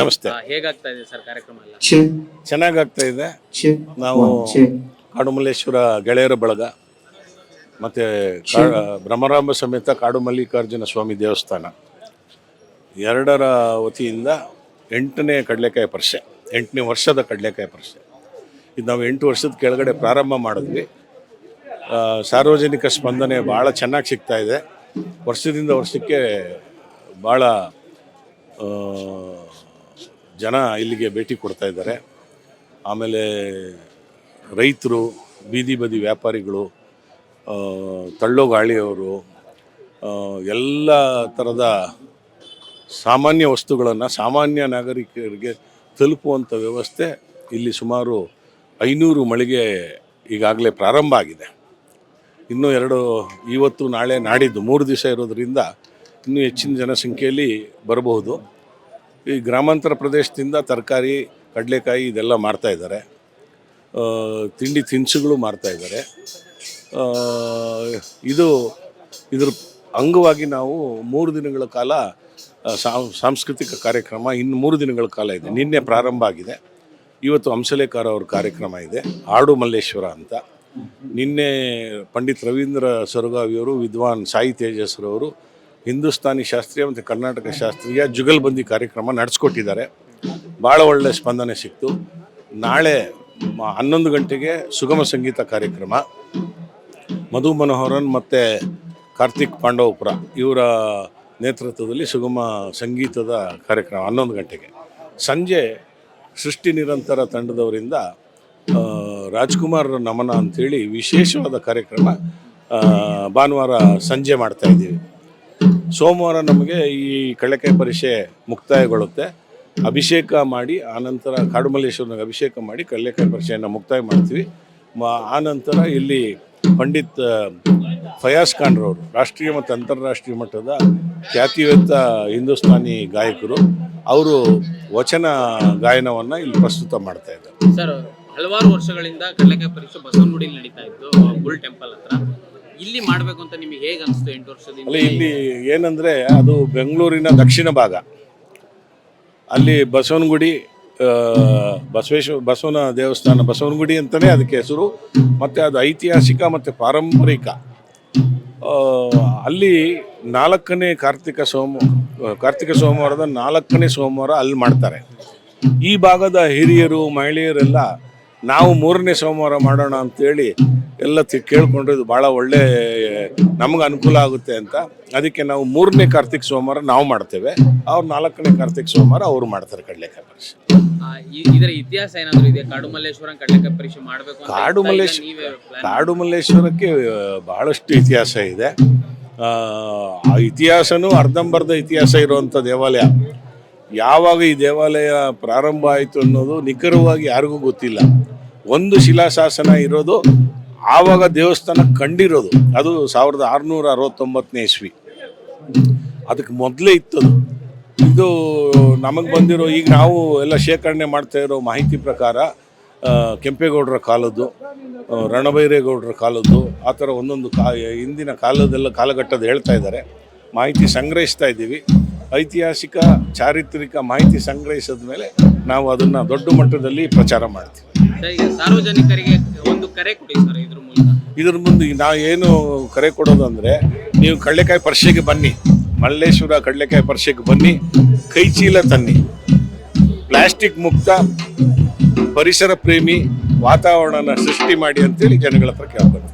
ನಮಸ್ತೆ. ಹೇಗಾಗ್ತಾ ಇದೆ ಸರ್ ಕಾರ್ಯಕ್ರಮ ಎಲ್ಲ? ಚೆನ್ನಾಗಿ ಆಗ್ತಾ ಇದೆ. ನಾವು ಕಾಡುಮಲ್ಲೇಶ್ವರ ಗೆಳೆಯರ ಬಳಗ ಮತ್ತು ಬ್ರಹ್ಮರಾಮ ಸಮೇತ ಕಾಡು ಮಲ್ಲಿಕಾರ್ಜುನ ಸ್ವಾಮಿ ದೇವಸ್ಥಾನ. ಎರಡರ ವತಿಯಿಂದ ಎಂಟನೇ ಕಡಲೆಕಾಯಿ ಪರಿಷೆ ಎಂಟನೇ ವರ್ಷದ ಕಡಲೆಕಾಯಿ ಪರಿಷೆ. ಇದು ನಾವು ಎಂಟು ವರ್ಷದ ಕೆಳಗಡೆ ಪ್ರಾರಂಭ ಮಾಡಿದ್ವಿ. ಸಾರ್ವಜನಿಕ ಸ್ಪಂದನೆ ಭಾಳ ಚೆನ್ನಾಗಿ ಸಿಗ್ತಾ ಇದೆ. ವರ್ಷದಿಂದ ವರ್ಷಕ್ಕೆ ಭಾಳ ಜನ ಇಲ್ಲಿಗೆ ಭೇಟಿ ಕೊಡ್ತಾ ಇದ್ದಾರೆ. ಆಮೇಲೆ ರೈತರು, ಬೀದಿ ಬದಿ ವ್ಯಾಪಾರಿಗಳು ತಳ್ಳೋ ಗಾಳಿಯವರು ಎಲ್ಲ ಥರದ ಸಾಮಾನ್ಯ ವಸ್ತುಗಳನ್ನು ಸಾಮಾನ್ಯ ನಾಗರಿಕರಿಗೆ ತಲುಪುವಂಥ ವ್ಯವಸ್ಥೆ ಇಲ್ಲಿ ಸುಮಾರು ಐನೂರು ಮಳಿಗೆ ಈಗಾಗಲೇ ಪ್ರಾರಂಭ ಆಗಿದೆ. ಇನ್ನೂ ಎರಡು, ಇವತ್ತು ನಾಳೆ ನಾಡಿದ್ದು ಮೂರು ದಿವಸ ಇರೋದರಿಂದ ಇನ್ನೂ ಹೆಚ್ಚಿನ ಜನಸಂಖ್ಯೆಯಲ್ಲಿ ಬರಬಹುದು. ಈ ಗ್ರಾಮಾಂತರ ಪ್ರದೇಶದಿಂದ ತರಕಾರಿ, ಕಡಲೆಕಾಯಿ ಇದೆಲ್ಲ ಮಾಡ್ತಾಯಿದ್ದಾರೆ ತಿಂಡಿ ತಿನಿಸುಗಳು ಮಾರ್ತಾ ಇದ್ದಾರೆ. ಇದು, ಇದ್ರ ಅಂಗವಾಗಿ ನಾವು ಮೂರು ದಿನಗಳ ಕಾಲ ಸಾಂಸ್ಕೃತಿಕ ಕಾರ್ಯಕ್ರಮ ಇನ್ನು ಮೂರು ದಿನಗಳ ಕಾಲ ಇದೆ. ನಿನ್ನೆ ಪ್ರಾರಂಭ ಆಗಿದೆ. ಇವತ್ತು ಹಂಸಲೇಕಾರ ಅವ್ರ ಕಾರ್ಯಕ್ರಮ ಇದೆ. ಆಡು ಮಲ್ಲೇಶ್ವರ ಅಂತ. ನಿನ್ನೆ ಪಂಡಿತ್ ರವೀಂದ್ರ ಸರಗಾವಿಯವರು ವಿದ್ವಾನ್ ಸಾಯಿ ತೇಜಸ್ರವರು ಹಿಂದೂಸ್ತಾನಿ ಶಾಸ್ತ್ರೀಯ ಮತ್ತು ಕರ್ನಾಟಕ ಶಾಸ್ತ್ರೀಯ ಜುಗಲ್ಬಂದಿ ಕಾರ್ಯಕ್ರಮ ನಡೆಸ್ಕೊಟ್ಟಿದ್ದಾರೆ. ಭಾಳ ಒಳ್ಳೆಯ ಸ್ಪಂದನೆ ಸಿಕ್ತು. ನಾಳೆ ಹನ್ನೊಂದು ಗಂಟೆಗೆ ಸುಗಮ ಸಂಗೀತ ಕಾರ್ಯಕ್ರಮ. ಮಧು ಮನೋಹರನ್ ಮತ್ತು ಕಾರ್ತಿಕ್ ಪಾಂಡವಪುರ ಇವರ ನೇತೃತ್ವದಲ್ಲಿ ಸುಗಮ ಸಂಗೀತದ ಕಾರ್ಯಕ್ರಮ ಹನ್ನೊಂದು ಗಂಟೆಗೆ. ಸಂಜೆ ಸೃಷ್ಟಿ ನಿರಂತರ ತಂಡದವರಿಂದ ರಾಜ್ಕುಮಾರ್ ನಮನ ಅಂಥೇಳಿ ವಿಶೇಷವಾದ ಕಾರ್ಯಕ್ರಮ ಭಾನುವಾರ ಸಂಜೆ ಮಾಡ್ತಾ ಇದ್ದೀವಿ. ಸೋಮವಾರ ನಮಗೆ ಈ ಕಳ್ಳಕಾಯಿ ಪರೀಕ್ಷೆ ಮುಕ್ತಾಯಗೊಳ್ಳುತ್ತೆ. ಅಭಿಷೇಕ ಮಾಡಿ ಆನಂತರ ಕಾಡುಮಲ್ಲೇಶ್ವರನಿಗೆ ಅಭಿಷೇಕ ಮಾಡಿ ಕಡಲೆಕಾಯಿ ಪರೀಕ್ಷೆಯನ್ನು ಮುಕ್ತಾಯ ಮಾಡ್ತೀವಿ. ಆನಂತರ ಇಲ್ಲಿ ಪಂಡಿತ್ ಫಯಾಸ್ ಖಾನ್ರವರು ರಾಷ್ಟ್ರೀಯ ಮತ್ತು ಅಂತಾರಾಷ್ಟ್ರೀಯ ಮಟ್ಟದ ಖ್ಯಾತಿಯುತ ಹಿಂದೂಸ್ತಾನಿ ಗಾಯಕರು, ಅವರು ವಚನ ಗಾಯನವನ್ನು ಇಲ್ಲಿ ಪ್ರಸ್ತುತ ಮಾಡ್ತಾ ಇದ್ದಾರೆ. ಸರ್, ಹಲವಾರು ವರ್ಷಗಳಿಂದ ಕಡಲೆಕಾಯಿ ಪರೀಕ್ಷೆ ಬಸವನಗುಡಿಯಲ್ಲಿ ನಡೀತಾ ಇತ್ತು ಬುಲ್ ಟೆಂಪಲ್ ಹತ್ರ. ಇಲ್ಲಿ ಮಾಡಬೇಕು ಅಂತ ನಿಮಗೆ ಹೇಗೆ ಅನಿಸ್ತು ಎಂಟು ವರ್ಷದಿಂದ? ಅಲ್ಲಿ ಇಲ್ಲಿ ಏನಂದ್ರೆ ಅದು ಬೆಂಗಳೂರಿನ ದಕ್ಷಿಣ ಭಾಗ. ಅಲ್ಲಿ ಬಸವನಗುಡಿ ಬಸವೇಶ್ವರ ಬಸವನ ದೇವಸ್ಥಾನ, ಬಸವನಗುಡಿ ಅಂತಲೇ ಅದಕ್ಕೆ ಹೆಸರು, ಮತ್ತು ಅದು ಐತಿಹಾಸಿಕ ಮತ್ತು ಪಾರಂಪರಿಕ. ಅಲ್ಲಿ ನಾಲ್ಕನೇ ಕಾರ್ತಿಕ ಸೋಮ, ಕಾರ್ತಿಕ ಸೋಮವಾರದ ನಾಲ್ಕನೇ ಸೋಮವಾರ ಅಲ್ಲಿ ಮಾಡ್ತಾರೆ. ಈ ಭಾಗದ ಹಿರಿಯರು, ಮಹಿಳೆಯರೆಲ್ಲ ನಾವು ಮೂರನೇ ಸೋಮವಾರ ಮಾಡೋಣ ಅಂತೇಳಿ ಎಲ್ಲ ತಿ ಕೇಳ್ಕೊಂಡ್ರೆ ಇದು ಭಾಳ ಒಳ್ಳೆ ನಮ್ಗೆ ಅನುಕೂಲ ಆಗುತ್ತೆ ಅಂತ. ಅದಕ್ಕೆ ನಾವು ಮೂರನೇ ಕಾರ್ತಿಕ್ ಸೋಮವಾರ ನಾವು ಮಾಡ್ತೇವೆ. ಅವ್ರು ನಾಲ್ಕನೇ ಕಾರ್ತಿಕ್ ಸೋಮವಾರ ಅವರು ಮಾಡ್ತಾರೆ ಕಡಲೆಕಾಯಿ ಪರಿಷೆ ಆ, ಇದರ ಇತಿಹಾಸ ಏನಾದರೂ ಇದೆ ಕಾಡುಮಲ್ಲೇಶ್ವರ ಕಡಲೆಕಾಯಿ ಪರೀಕ್ಷೆ ಮಾಡಬೇಕು ಕಾಡು ಈಗ ಮಲ್ಲೇಶ್ ನೀವೇ plan ಕಾಡು ಮಲ್ಲೇಶ್ವರಕ್ಕೆ ಬಹಳಷ್ಟು ಇತಿಹಾಸ ಇದೆ. ಆ ಆ ಇತಿಹಾಸನೂ ಅರ್ಧಂಬರ್ಧ ಇತಿಹಾಸ ಇರುವಂಥ ದೇವಾಲಯ. ಯಾವಾಗ ಈ ದೇವಾಲಯ ಪ್ರಾರಂಭ ಆಯಿತು ಅನ್ನೋದು ನಿಖರವಾಗಿ ಯಾರಿಗೂ ಗೊತ್ತಿಲ್ಲ. ಒಂದು ಶಿಲಾಶಾಸನ ಇರೋದು ಆವಾಗ ದೇವಸ್ಥಾನ ಕಂಡಿರೋದು. ಅದು ಸಾವಿರದ ಆರುನೂರ ಅರವತ್ತೊಂಬತ್ತನೇ ಇಸ್ವಿ. ಅದಕ್ಕೆ ಮೊದಲೇ ಇತ್ತದು. ಇದು ನಮಗೆ ಬಂದಿರೋ, ಈಗ ನಾವು ಎಲ್ಲ ಶೇಖರಣೆ ಮಾಡ್ತಾ ಇರೋ ಮಾಹಿತಿ ಪ್ರಕಾರ ಕೆಂಪೇಗೌಡರ ಕಾಲದ್ದು ರಣಬೈರೇಗೌಡರ ಕಾಲದ್ದು, ಆ ಥರ ಒಂದೊಂದು ಕಾ, ಹಿಂದಿನ ಕಾಲದೆಲ್ಲ ಕಾಲಘಟ್ಟದ ಹೇಳ್ತಾ ಇದ್ದಾರೆ. ಮಾಹಿತಿ ಸಂಗ್ರಹಿಸ್ತಾ ಇದ್ದೀವಿ. ಐತಿಹಾಸಿಕ, ಚಾರಿತ್ರಿಕ ಮಾಹಿತಿ ಸಂಗ್ರಹಿಸಿದ ಮೇಲೆ ನಾವು ಅದನ್ನು ದೊಡ್ಡ ಮಟ್ಟದಲ್ಲಿ ಪ್ರಚಾರ ಮಾಡ್ತೀವಿ. ಸಾರ್ವಜನಿಕರಿಗೆ ಒಂದು ಕರೆ ಕೊಡಿ ಸರ್ ಇದ್ರ ಮೂಲಕ. ಇದ್ರ ಮುಂದೆ ನಾವು ಏನು ಕರೆ ಕೊಡೋದು ಅಂದರೆ ನೀವು ಕಡಲೆಕಾಯಿ ಪರಿಷೆಗೆ ಬನ್ನಿ, ಮಲ್ಲೇಶ್ವರ ಕಡಲೆಕಾಯಿ ಪರ್ಷೆಗೆ ಬನ್ನಿ, ಕೈ ಚೀಲ ತನ್ನಿ. ಪ್ಲಾಸ್ಟಿಕ್ ಮುಕ್ತ ಪರಿಸರ ಪ್ರೇಮಿ ವಾತಾವರಣನ ಸೃಷ್ಟಿ ಮಾಡಿ ಅಂತೇಳಿ ಜನಗಳ ಹತ್ರ ಕೇಳ್ಬೋದು